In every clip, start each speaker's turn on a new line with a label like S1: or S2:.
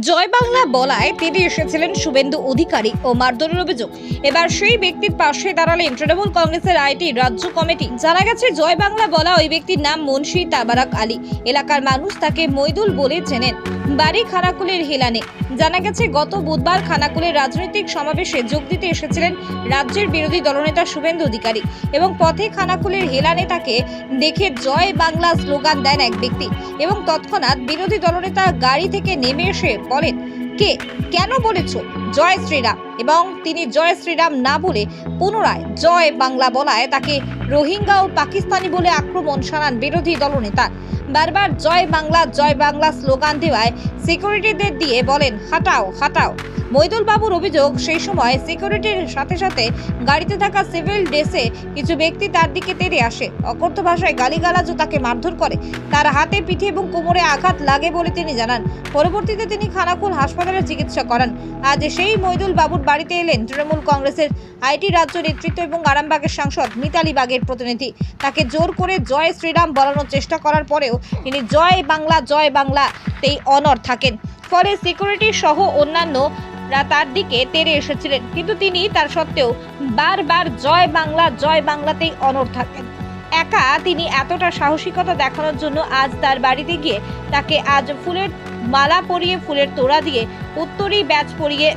S1: জয় বাংলা বলায় তিনি এসেছিলেন শুভেন্দু অধিকারী ও মারধরের অভিযোগ। এবার সেই ব্যক্তির পাশে দাঁড়ালেন তৃণমূল কংগ্রেসের আইটি রাজ্য কমিটি। জানা গেছে জয় বাংলা বলা ওই ব্যক্তির নাম মুন্সি তাবারাক আলী। এলাকার মানুষ তাকে মৈদুল বলে চেনেন। বাড়ি খানাকুলের হেলানে। জানা গেছে, গত বুধবার খানাকুলের রাজনৈতিক সমাবেশে যোগ দিতে এসেছিলেন রাজ্যের বিরোধী দলনেতা শুভেন্দু অধিকারী এবং পথে খানাকুলের হেলানে তাকে দেখে জয় বাংলা স্লোগান দেন এক ব্যক্তি এবং তৎক্ষণাৎ বিরোধী দলনেতা গাড়ি থেকে নেমে এসে বলেন কে? কেন বলেছ? জয় শ্রীরাম। এবং তিনি জয় শ্রীরাম না বলে পুনরায় জয় বাংলা বলায় তাকে রোহিঙ্গা ও পাকিস্তানি বলে আক্রমণ শানান বিরোধী দলনেতা। বারবার জয় বাংলা জয় বাংলা স্লোগান দেওয়ায় সিকিউরিটিদের দিয়ে বলেন, হাঁটাও হাঁটাও। মৈদুল বাবুর অভিযোগ, সেই সময় সিকিউরিটির সাথে সাথে গাড়িতে থাকা সিভিল ড্রেসে কিছু ব্যক্তি তার দিকে তেড়ে আসে। অকথ্য ভাষায় গালিগালাজ ও তাকে মারধর করে। তার হাতে পিঠে এবং কোমরে আঘাত লাগে বলে তিনি জানান। পরবর্তীতে তিনি খানাকুল হাসপাতালে চিকিৎসা করান। আজ সেই মৈদুল বাবুর বাড়িতে এলেন তৃণমূল কংগ্রেসের আইটি রাজ্য নেতৃত্ব এবং আরামবাগের সাংসদ মিতালি বাগের প্রতিনিধি। তাকে জোর করে জয় শ্রীরাম বলানোর চেষ্টা করার পরেও তিনি জয় বাংলা, জয় বাংলাতেই অনর থাকেন। ফলে সিকিউরিটি সহ অন্যান্য তার দিকে তেড়ে এসেছিলেন। কিন্তু তিনি তার সত্ত্বেও বারবার জয় বাংলা, জয় বাংলাতেই অনর থাকেন। একা তিনি এতটা সাহসিকতা দেখানোর জন্য আজ তার বাড়িতে গিয়ে তাকে আজ ফুলের মালা পরিয়ে ফুলের তোড়া দিয়ে উত্তরী ব্যাচ পরিয়ে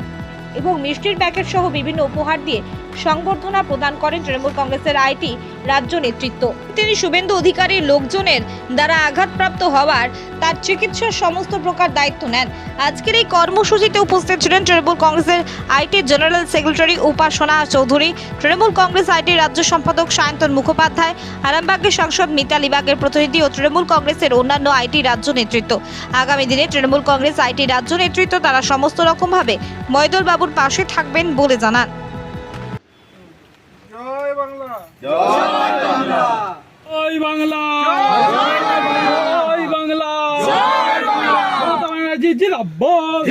S1: এবং মিষ্টির প্যাকেট সহ বিভিন্ন উপহার দিয়ে সংবর্ধনা প্রদান করেন তৃণমূল কংগ্রেসের আইটি রাজ্য নেতৃত্ব। তিনি শুভেন্দু অধিকারীর লোকজনের দ্বারা আঘাতপ্রাপ্ত হওয়ার তার চিকিৎসার সমস্ত প্রকার দায়িত্ব নেন। আজকের এই কর্মসূচিতে উপস্থিত ছিলেন তৃণমূল কংগ্রেসের IT general secretary Upasana Chowdhury, Trinamool Congress IT রাজ্য সম্পাদক সায়ন্তন মুখোপাধ্যায়, আরামবাগের সাংসদ মিতালি বাগের প্রতিনিধি ও তৃণমূল কংগ্রেসের অন্যান্য আইটি রাজ্য নেতৃত্ব। আগামী দিনে তৃণমূল কংগ্রেস আইটি রাজ্য নেতৃত্ব তারা সমস্ত রকমভাবে ময়দুল বাবুর পাশে থাকবেন বলে জানান।
S2: জয় বাংলা।
S3: জয় বাংলা। মমতা ব্যানার্জি জিন্দাবাদ।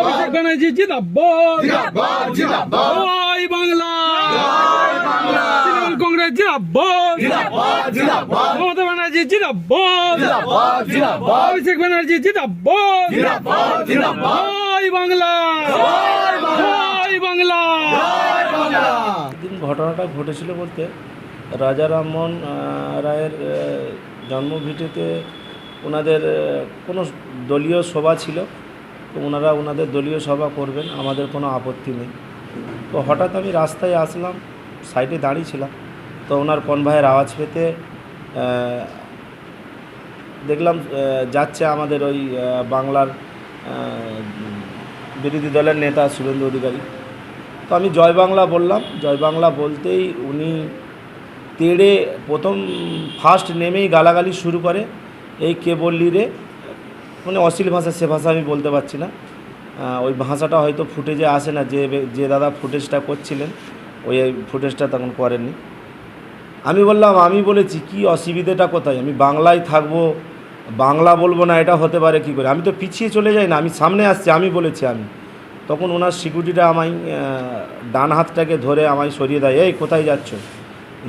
S3: অভিষেক ব্যানার্জি জিন্দাবাদ। জয় বাংলা। তৃণমূল কংগ্রেস জিন্দাবাদ। মমতা ব্যানার্জি জিন্দাবাদ। অভিষেক ব্যানার্জি জিন্দাবাদ। জয় বাংলা। জয় বাংলা।
S4: ঘটনাটা ঘটেছিল বলতে রাজা রামমোহন রায়ের জন্মভিটেতে ওনাদের কোনো দলীয় সভা ছিল। তো ওনারা ওনাদের দলীয় সভা করবেন, আমাদের কোনো আপত্তি নেই। তো হঠাৎ আমি রাস্তায় আসলাম, সাইডে দাঁড়িয়েছিলাম তো ওনার কনভাইয়ের আওয়াজ পেতে দেখলাম যাচ্ছে আমাদের ওই বাংলার বিরোধী দলের নেতা শুভেন্দু অধিকারী। তো আমি জয় বাংলা বললাম। জয় বাংলা বলতেই উনি তেড়ে প্রথম ফার্স্ট নেমেই গালাগালি শুরু করে। এই কে বললি রে? মানে অশ্লীল ভাষা, সে ভাষা আমি বলতে পারছি না। ওই ভাষাটা হয়তো ফুটেজে আসে না। যে যে দাদা ফুটেজটা করছিলেন, ওই ফুটেজটা তখন করেননি। আমি বললাম, আমি বলেছি, কি অসুবিধেটা কোথায়? আমি বাংলায় থাকব, বাংলা বলব না, এটা হতে পারে কি করে? আমি তো পিছিয়ে চলে যাই না, আমি সামনে আসছি, আমি বলেছি আমি। তখন ওনার সিকিউরিটিটা আমায় ডান হাতটাকে ধরে আমায় সরিয়ে দেয়, এই, কোথায় যাচ্ছ?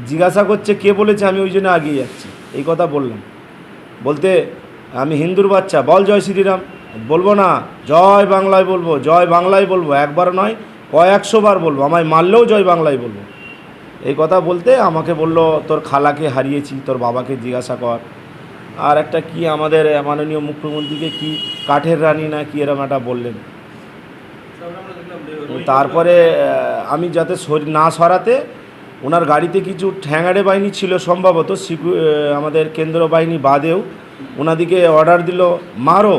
S4: জিজ্ঞাসা করছে, কে বলেছে আমি ওই জন্য আগিয়ে যাচ্ছি? এই কথা বললাম। বলতে, আমি হিন্দুর বাচ্চা, বল জয় শ্রীরাম। বলব না, জয় বাংলায় বলব, জয় বাংলায় বলব, একবার নয়, কয়েকশো বার বলব, আমায় মারলেও জয় বাংলায় বলব। এই কথা বলতে আমাকে বলল, তোর খালাকে হারিয়েছি, তোর বাবাকে জিজ্ঞাসা কর। আর একটা কি আমাদের মাননীয় মুখ্যমন্ত্রীকে কি কাঠের রানী না কি এরম একটা বললেন। তারপরে আমি যাতে না সরাতে, ওনার গাড়িতে কিছু ঠ্যাঙাড়ে বাহিনী ছিল সম্ভবত আমাদের কেন্দ্র বাহিনী বাদেও। ওনাদিকে অর্ডার দিল, মারো।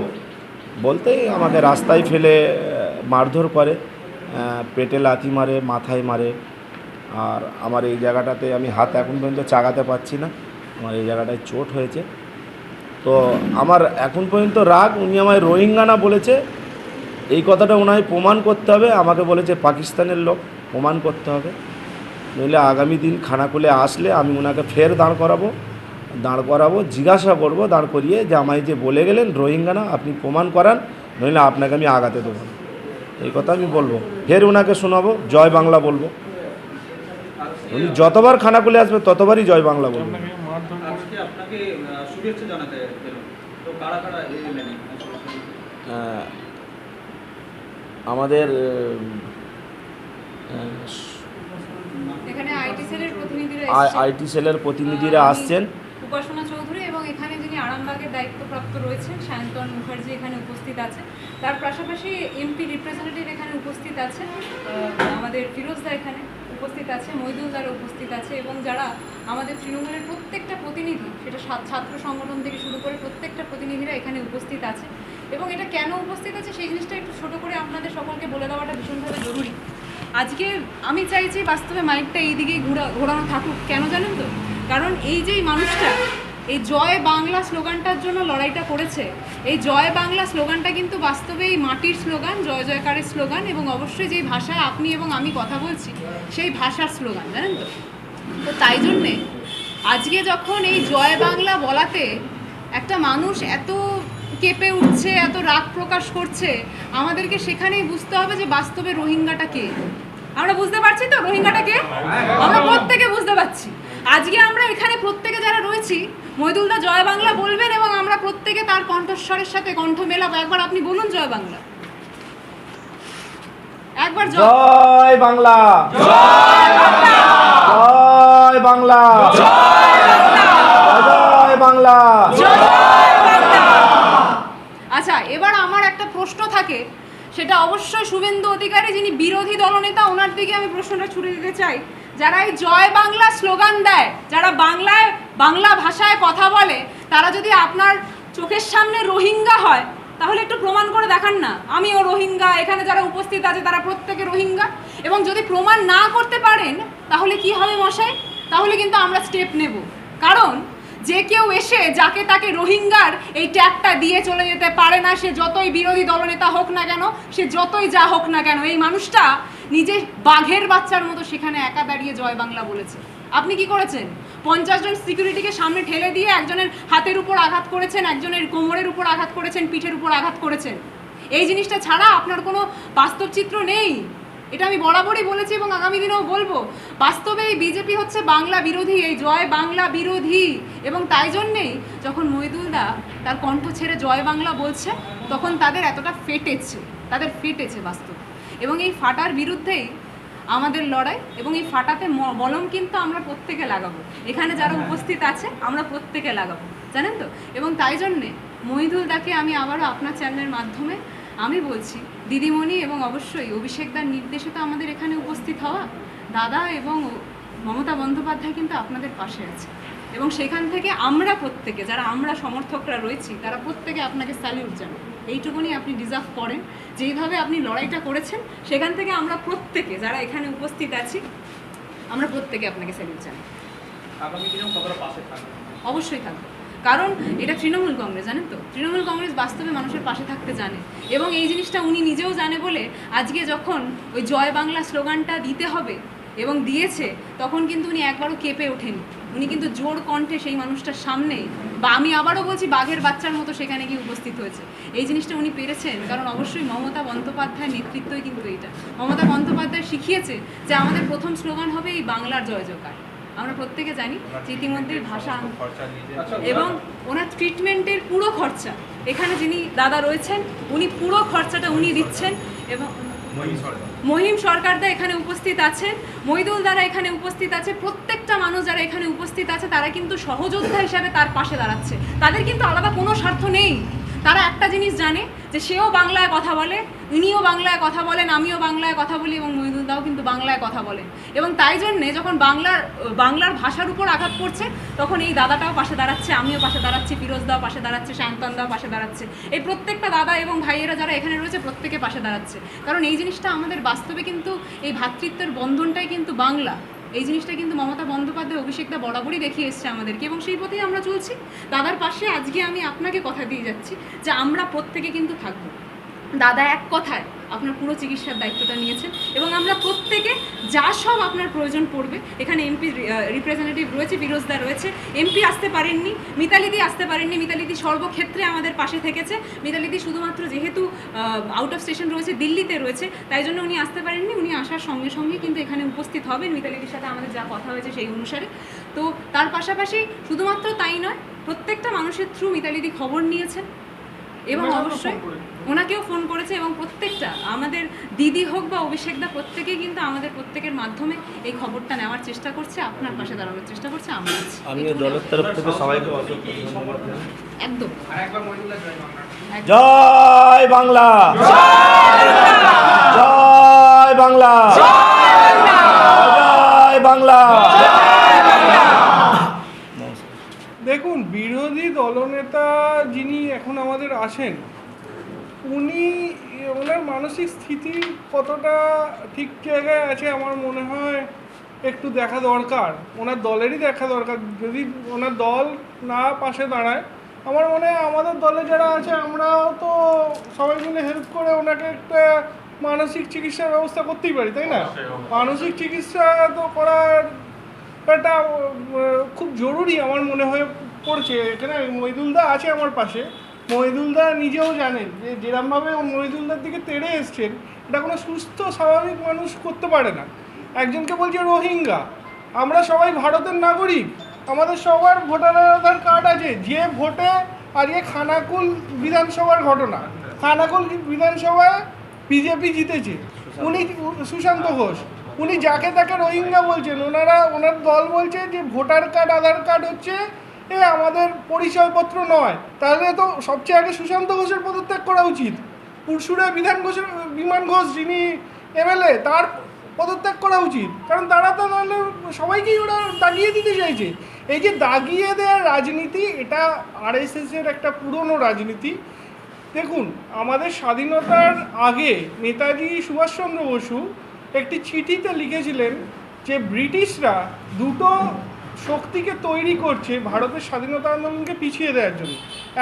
S4: বলতেই আমাকে রাস্তায় ফেলে মারধর করে পেটে লাথি মারে, মাথায় মারে। আর আমার এই জায়গাটাতে আমি হাত এখন পর্যন্ত চাগাতে পারছি না। আমার এই জায়গাটায় চোট হয়েছে। তো আমার এখন পর্যন্ত রাগ, উনি আমায় রোহিঙ্গানা বলেছে কথাটা ওনায় প্রমাণ করতে হবে। আমাকে বলেছে পাকিস্তানের লোক প্রমাণ করতে হবে। নইলে আগামী দিন খানাকুলে আসলে আমি ওনাকে ফের দাঁড় করাবো দাঁড় করাবো জিজ্ঞাসা করব দাঁড় করিয়ে যে আমায় যে বলে গেলেন রোহিঙ্গানা আপনি প্রমাণ করান নইলে আপনাকে আমি আগাতে দেবো। এই কথা আমি বলব। ফের ওনাকে শোনাবো জয় বাংলা বলব। উনি যতবার খানাকুলে আসবে ততবারই জয় বাংলা বলব।
S5: আজকে আপনাকে আহ, শুভেচ্ছা জানাতে এলো। তো কারা কারা এলেন
S4: আহ, আমাদের
S2: আইটি সেলের প্রতিনিধিরা
S4: আসছেন।
S2: উপাসনা চৌধুরী এবং এখানে যিনি আরামবাগের দায়িত্বপ্রাপ্ত রয়েছেন সায়ন্তন মুখার্জি এখানে উপস্থিত আছে তার পাশাপাশি এমপি রিপ্রেজেন্টেটিভ এখানে উপস্থিত আছে আহ, আমাদের ফিরোজদা এখানে উপস্থিত আছে মইদুল দ্বারা উপস্থিত আছে এবং যারা আমাদের তৃণমূলের প্রত্যেকটা প্রতিনিধি সেটা ছাত্র সংগঠন থেকে শুরু করে প্রত্যেকটা প্রতিনিধিরা এখানে উপস্থিত আছে। এবং এটা কেন উপস্থিত আছে সেই জিনিসটা একটু ছোট করে আপনাদের সকলকে বলে দেওয়াটা ভীষণভাবে জরুরি। আজকে আমি চাইছি বাস্তবে মাইকটা এই দিকেই ঘোরা ঘোরানো থাকুক। কেন জানেন তো? কারণ এই যে মানুষটা, এই জয় বাংলা স্লোগানটার জন্য লড়াইটা করেছে, এই জয় বাংলা স্লোগানটা কিন্তু বাস্তবে এই মাটির স্লোগান, জয় জয়কারের স্লোগান এবং অবশ্যই যেই ভাষায় আপনি এবং আমি কথা বলছি, সেই ভাষার স্লোগান, জানেন তো? তো তাই জন্যে আজকে যখন এই জয় বাংলা বলাতে একটা মানুষ এত কেঁপে উঠছে এত রাগ প্রকাশ করছে। আমাদেরকে সেখানেই বুঝতে হবে যে বাস্তবে রোহিঙ্গাটা কে। আমরা বুঝতে পারছি তো রোহিঙ্গাটা কে? আমরা প্রত্যেকে বুঝতে পারছি। আজকে আমরা এখানে প্রত্যেকে যারা রয়েছি মইদুলদা জয় বাংলা বলবেন এবং আমরা প্রত্যেকে তার কণ্ঠস্বরের সাথে কণ্ঠ মেলাবো। একবার আপনি বলুন জয় বাংলা। একবার জয় বাংলা।
S4: জয় বাংলা। জয় বাংলা। জয় বাংলা।
S2: আচ্ছা এবার আমার একটা প্রশ্ন থাকে। সেটা অবশ্যই শুভেন্দু অধিকারী, যিনি বিরোধী দলনেতা, ওনার দিকে আমি প্রশ্নটা ছুড়ে দিতে চাই। যারা এই জয় বাংলা স্লোগান দেয়, যারা বাংলায়, বাংলা ভাষায় কথা বলে, তারা যদি আপনার চোখের সামনে রোহিঙ্গা হয়, তাহলে একটু প্রমাণ করে দেখান না। আমিও রোহিঙ্গা, এখানে যারা উপস্থিত আছে, তারা প্রত্যেকে রোহিঙ্গা। এবং যদি প্রমাণ না করতে পারেন, তাহলে কি হবে মশাই? তাহলে কিন্তু আমরা স্টেপ নেব। কারণ যে কেউ এসে যাকে তাকে রোহিঙ্গার এই ট্যাগটা দিয়ে চলে যেতে পারে না, সে যতই বিরোধী দলনেতা হোক না কেন, সে যতই যা হোক না কেন, এই মানুষটা নিজে বাঘের বাচ্চার মতো সেখানে একা দাঁড়িয়ে জয় বাংলা বলেছে। আপনি কি করেছেন? পঞ্চাশ জন সিকিউরিটিকে সামনে ঠেলে দিয়ে একজনের হাতের উপর আঘাত করেছেন, একজনের কোমরের উপর আঘাত করেছেন, পিঠের উপর আঘাত করেছেন? এই জিনিসটা ছাড়া আপনার কোনো বাস্তব চিত্র নেই। এটা আমি বরাবরই বলেছি এবং আগামী দিনেও বলব। বাস্তবে এই বিজেপি হচ্ছে বাংলা বিরোধী এই জয় বাংলা বিরোধী। এবং তাই জন্যেই যখন মহিদুলদা তার কণ্ঠ ছেড়ে জয় বাংলা বলছে তখন তাদের এতটা ফেটেছে তাদের ফেটেছে বাস্তব। এবং এই ফাটার বিরুদ্ধেই আমাদের লড়াই এবং এই ফাটাতে মলম কিন্তু আমরা প্রত্যেকে লাগাবো। এখানে যারা উপস্থিত আছে আমরা প্রত্যেকে লাগাবো। জানেন তো? এবং তাই জন্যে মহিদুল দাকে আমি আবারও আপনার চ্যানেলের মাধ্যমে আমি বলছি দিদিমণি এবং অবশ্যই অভিষেকদার নির্দেশে তো আমাদের এখানে উপস্থিত হওয়া। দাদা এবং মমতা বন্দ্যোপাধ্যায় কিন্তু আপনাদের পাশে আছে। এবং সেখান থেকে আমরা প্রত্যেকে যারা আমরা সমর্থকরা রয়েছি তারা প্রত্যেকে আপনাকে স্যালিউট জানাই। এইটুকুনি আপনি ডিজার্ভ করেন। যেইভাবে আপনি লড়াইটা করেছেন সেখান থেকে আমরা প্রত্যেকে যারা এখানে উপস্থিত আছি আমরা প্রত্যেকে আপনাকে স্যালিউট জানাই। অবশ্যই থাকবে। কারণ এটা তৃণমূল কংগ্রেস, জানেন তো? তৃণমূল কংগ্রেস বাস্তবে মানুষের পাশে থাকতে জানে। এবং এই জিনিসটা উনি নিজেও জানে বলে আজকে যখন ওই জয় বাংলা স্লোগানটা দিতে হবে এবং দিয়েছে, তখন কিন্তু উনি একবারও কেঁপে ওঠেনি। উনি কিন্তু জোর কণ্ঠে সেই মানুষটার সামনে বা আমি আবারও বলছি বাঘের বাচ্চার মতো সেখানে গিয়ে উপস্থিত হয়েছে। এই জিনিসটা উনি পেরেছেন, কারণ অবশ্যই মমতা বন্দ্যোপাধ্যায়ের নেতৃত্বই কিন্তু এইটা। মমতা বন্দ্যোপাধ্যায় শিখিয়েছে যে আমাদের প্রথম স্লোগান হবে এই বাংলার জয় জয়কার। আমরা প্রত্যেকে জানি যে ইতিমধ্যেই ভাষা এবং ওনার ট্রিটমেন্টের পুরো খরচা। এখানে যিনি দাদা রয়েছেন উনি পুরো খরচাটা উনি দিচ্ছেন এবং মহিম সরকারদা এখানে উপস্থিত আছেন মহিদুল দ্বারা এখানে উপস্থিত আছে প্রত্যেকটা মানুষ যারা এখানে উপস্থিত আছে তারা কিন্তু সহযোদ্ধা হিসাবে তার পাশে দাঁড়াচ্ছে। তাদের কিন্তু আলাদা কোনো স্বার্থ নেই। তারা একটা জিনিস জানে যে সেও বাংলায় কথা বলে ইনিও বাংলায় কথা বলেন আমিও বাংলায় কথা বলি এবং মহিদুল কিন্তু বাংলায় কথা বলেন। এবং তাই জন্যে যখন বাংলার বাংলার ভাষার উপর আঘাত করছে তখন এই দাদাটাও পাশে দাঁড়াচ্ছে, আমিও পাশে দাঁড়াচ্ছি ফিরোজ দাও পাশে দাঁড়াচ্ছে শান্তন দাও পাশে দাঁড়াচ্ছে। এই প্রত্যেকটা দাদা এবং ভাইয়েরা যারা এখানে রয়েছে, প্রত্যেকে পাশে দাঁড়াচ্ছে। কারণ এই জিনিসটা আমাদের বাস্তবে কিন্তু এই ভ্রাতৃত্বের বন্ধনটাই কিন্তু বাংলা। এই জিনিসটা কিন্তু মমতা বন্দ্যোপাধ্যায়, অভিষেকদা বরাবরই দেখিয়ে এসছে আমাদেরকে এবং সেই পথেই আমরা চলছি। দাদার পাশে আজকে আমি আপনাকে কথা দিয়ে যাচ্ছি যে আমরা প্রত্যেকে কিন্তু থাকব। দাদা এক কথায় আপনার পুরো চিকিৎসার দায়িত্বটা নিয়েছেন এবং আমরা প্রত্যেকে যা সব আপনার প্রয়োজন পড়বে এখানে এমপি রিপ্রেজেন্টেটিভ রয়েছে বিরোজদা রয়েছে এমপি আসতে পারেননি মিতালিদি আসতে পারেননি মিতালিদি সর্বক্ষেত্রে আমাদের পাশে থেকেছে মিতালিদি শুধুমাত্র যেহেতু আউট অফ স্টেশন রয়েছে দিল্লিতে রয়েছে তাই জন্য উনি আসতে পারেননি উনি আসার সঙ্গে সঙ্গে কিন্তু এখানে উপস্থিত হবেন মিতালিদির সাথে আমাদের যা কথা হয়েছে সেই অনুসারে। তো তার পাশাপাশি শুধুমাত্র তাই নয় প্রত্যেকটা মানুষের থ্রু মিতালিদি খবর নিয়েছেন এবং অবশ্যই ওনাকেও ফোন করেছে এবং প্রত্যেকটা আমাদের দিদি হোক বা অভিষেক দা প্রত্যেকেই কিন্তু আমাদের প্রত্যেকের মাধ্যমে এই খবরটা নেওয়ার চেষ্টা করছে আপনার পাশে দাঁড়ানোর চেষ্টা করছে আমরা।
S4: দলের তরফ থেকে সবাইকে।
S2: একদম
S4: জয় বাংলা জয় বাংলা জয় বাংলা
S5: দেখুন বিরোধী দলনেতা যিনি এখন আমাদের আসেন উনি ওনার মানসিক স্থিতি কতটা ঠিক জায়গায় আছে আমার মনে হয় একটু দেখা দরকার। ওনার দলেরই দেখা দরকার। যদি ওনার দল না পাশে দাঁড়ায় আমার মনে হয় আমাদের দলে যারা আছে আমরাও তো সবাই মিলে হেল্প করে ওনাকে একটা মানসিক চিকিৎসার ব্যবস্থা করতেই পারি তাই না? মানসিক চিকিৎসা তো করার এটা উম, খুব জরুরি আমার মনে হয়ে পড়ছে। এখানে মহিদুলদা আছে আমার পাশে। মহিদুলদা নিজেও জানেন যে যেরমভাবে মহিদুলদার দিকে তেড়ে এসছেন, এটা কোনো সুস্থ, স্বাভাবিক মানুষ করতে পারে না। একজনকে বলছে রোহিঙ্গা, আমরা সবাই ভারতের নাগরিক, আমাদের সবার ভোটার আধার কার্ড আছে, যে ভোটে আজকে খানাকুল বিধানসভার ঘটনা, খানাকুল বিধানসভায় বিজেপি জিতেছে। উনি সুশান্ত ঘোষ, উনি যাকে তাকে রোহিঙ্গা বলছেন, ওনারা, ওনার দল বলছে যে ভোটার কার্ড, আধার কার্ড হচ্ছে এ আমাদের পরিচয়পত্র নয়। তাহলে তো সবচেয়ে আগে সুশান্ত ঘোষের পদত্যাগ করা উচিত। পুরসুরে বিধান ঘোষের, বিমান ঘোষ যিনি এমএলএ, তার পদত্যাগ করা উচিত। কারণ তারা তো তাহলে সবাইকেই ওরা দাগিয়ে দিতে চাইছে। এই যে দাগিয়ে দেওয়ার রাজনীতি, এটা আর আরএসএসের একটা পুরনো রাজনীতি। দেখুন, আমাদের স্বাধীনতার আগে নেতাজি সুভাষচন্দ্র বসু একটি চিঠিতে লিখেছিলেন যে ব্রিটিশরা দুটো শক্তিকে তৈরি করছে ভারতের স্বাধীনতা আন্দোলনকে পিছিয়ে দেওয়ার জন্য।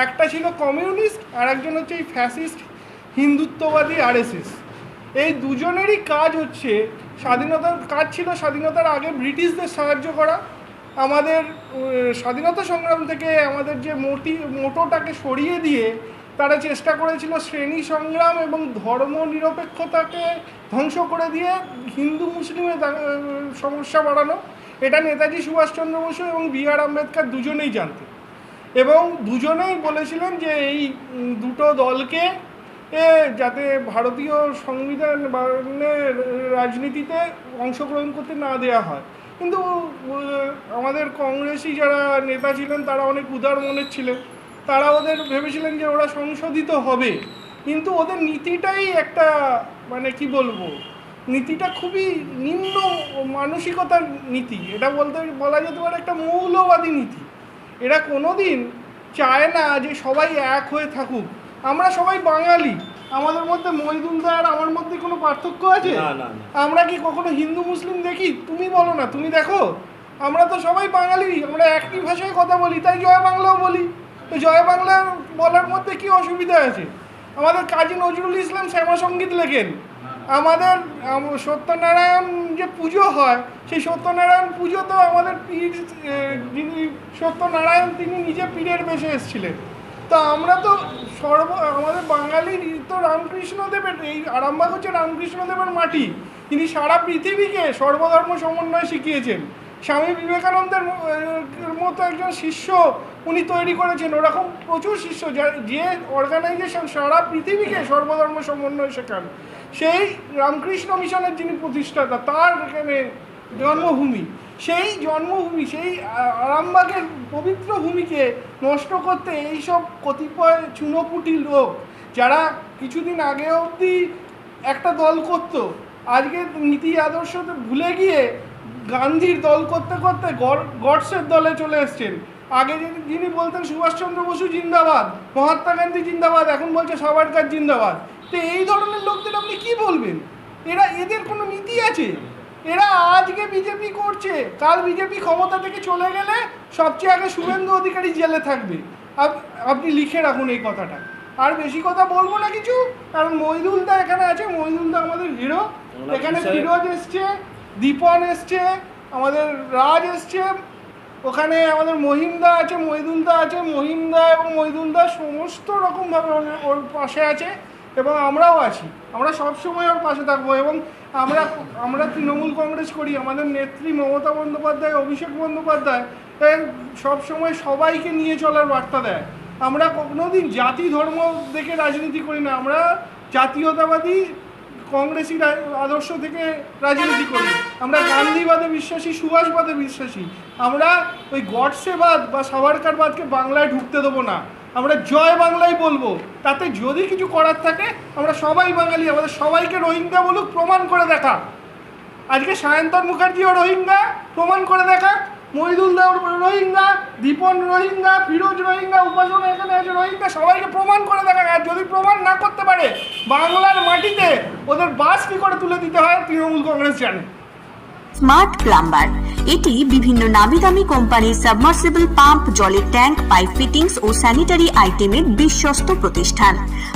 S5: একটা ছিল কমিউনিস্ট আর একজন হচ্ছে এই ফ্যাসিস্ট, হিন্দুত্ববাদী আরএসএস। এই দুজনেরই কাজ হচ্ছে স্বাধীনতার, কাজ ছিল স্বাধীনতার আগে ব্রিটিশদের সাহায্য করা। আমাদের স্বাধীনতা সংগ্রাম থেকে আমাদের যে মোটি, মোটোটাকে সরিয়ে দিয়ে তারা চেষ্টা করেছিল শ্রেণি সংগ্রাম এবং ধর্ম নিরপেক্ষতাকে ধ্বংস করে দিয়ে হিন্দু মুসলিমের সমস্যা বাড়ানো। এটা নেতাজি সুভাষচন্দ্র বসু এবং বি আর আম্বেদকর দুজনেই জানতেন। এবং দুজনেই বলেছিলেন যে এই দুটো দলকে এ যাতে ভারতীয় সংবিধান মানে রাজনীতিতে অংশগ্রহণ করতে না দেওয়া হয়। কিন্তু আমাদের কংগ্রেসি যারা নেতা ছিলেন, তারা অনেক উদার মনের ছিলেন। তারা ওদের ভেবেছিলেন যে ওরা সংশোধিত হবে। কিন্তু ওদের নীতিটাই একটা মানে কি বলব নীতিটা খুবই নিম্ন মানসিকতার নীতি। এটা বলতে বলা যেতে পারে একটা মৌলবাদী নীতি। এরা কোনোদিন চায় না যে সবাই এক হয়ে থাকুক। আমরা সবাই বাঙালি। আমাদের মধ্যে মহিদুলদা আর আমার মধ্যে কোনো পার্থক্য আছে। আমরা কি কখনো হিন্দু মুসলিম দেখি? তুমি বলো না তুমি দেখো। আমরা তো সবাই বাঙালি আমরা একই ভাষায় কথা বলি তাই জয় বাংলাও বলি। তো জয় বাংলা বলার মধ্যে কি অসুবিধা আছে? আমাদের কাজী নজরুল ইসলাম শ্যামা সংগীত লেখেন। আমাদের সত্যনারায়ণ যে পুজো হয়, সেই সত্যনারায়ণ পুজো তো আমাদের পীর যিনি, সত্যনারায়ণ তিনি নিজে পীরের বেশে এসেছিলেন। তা আমরা তো সর্ব, আমাদের বাঙালির তো রামকৃষ্ণদেবের, এই আরামবাগ হচ্ছে রামকৃষ্ণদেবের মাটি। তিনি সারা পৃথিবীকে সর্বধর্ম সমন্বয় শিখিয়েছেন। স্বামী বিবেকানন্দের মতো একজন শিষ্য উনি তৈরি করেছেন। ওরকম প্রচুর শিষ্য যা- অর্গানাইজেশন সারা পৃথিবীকে সর্বধর্ম সমন্বয় শেখান, সেই রামকৃষ্ণ মিশনের যিনি প্রতিষ্ঠাতা, তার এখানে জন্মভূমি। সেই জন্মভূমি, সেই আরামবাগের পবিত্র ভূমিকে নষ্ট করতে এইসব কতিপয় চুনোপুটি লোক, যারা কিছুদিন আগে অবধি একটা দল করত আজকে নীতি আদর্শ ভুলে গিয়ে গান্ধীর দল করতে করতে গড- গডসের দলে চলে এসছেন। আগে যিনি বলতেন সুভাষচন্দ্র বসু জিন্দাবাদ মহাত্মা গান্ধী জিন্দাবাদ এখন বলছে সাভারকার জিন্দাবাদ। তো এই ধরনের লোকদের আপনি কি বলবেন? এরা এদের কোনো নীতি আছে? এরা আজকে বিজেপি করছে কাল বিজেপি ক্ষমতা থেকে চলে গেলে সবচেয়ে আগে শুভেন্দু অধিকারী জেলে থাকবে। আপ- আপনি লিখে রাখুন এই কথাটা। আর বেশি কথা বলব না কিছু কারণ মহিদুলদা এখানে আছে মহিদুলদা আমাদের হিরো। এখানে ফিরোজ এসছে দীপন এসছে, আমাদের রাজ এসছে, ওখানে আমাদের মহিমদা আছে মহিদুলদা আছে মহিমদা এবং মহিদুলদা সমস্ত রকমভাবে ওর- পাশে আছে এবং আমরাও আছি। আমরা সব সময় ওর পাশে থাকব এবং আমরা আমরা তৃণমূল কংগ্রেস করি, আমাদের নেত্রী মমতা বন্দ্যোপাধ্যায়, অভিষেক বন্দ্যোপাধ্যায় সব সময় সবাইকে নিয়ে চলার বার্তা দেয়। আমরা কোনোদিন জাতি ধর্ম দেখে রাজনীতি করি না, আমরা জাতীয়তাবাদী কংগ্রেসি আদর্শ থেকে রাজনীতি করি। আমরা গান্ধীবাদে বিশ্বাসী, সুভাষবাদে বিশ্বাসী। আমরা ওই গডসেবাদ বা সাভারকারবাদকে বাংলায় ঢুকতে দেবো না। আমরা জয় বাংলাই বলব। তাতে যদি কিছু করার থাকে, আমরা সবাই বাঙালি, আমাদের সবাইকে রোহিঙ্গা বলুক, প্রমাণ করে দেখা। আজকে সায়ন্তন মুখার্জিও রোহিঙ্গা, প্রমাণ করে দেখা। মহিদুল দেওর রোহিঙ্গা, দীপন রোহিঙ্গা, ফিরোজ রোহিঙ্গা, উপাসনা এখানে আছে, রোহিঙ্গা সবাইকে প্রমাণ করে দেখা আর যদি প্রমাণ না করতে পারে, বাংলার মাটিতে ওদের বাস কী করে তুলে দিতে হয় তৃণমূল কংগ্রেস জানে।
S6: স্মার্ট প্লাম্বার এটি বিভিন্ন নামি দামি কোম্পানির সাবমার্সিবল পাম্প জলের ট্যাঙ্ক পাইপ ফিটিংস ও স্যানিটারি আইটেমের বিশ্বস্ত প্রতিষ্ঠান।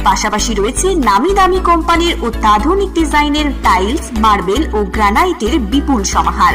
S6: পাশাপাশি রয়েছে নামি দামি কোম্পানির অত্যাধুনিক ডিজাইনের টাইলস মার্বেল ও গ্রানাইটের বিপুল সমাহার।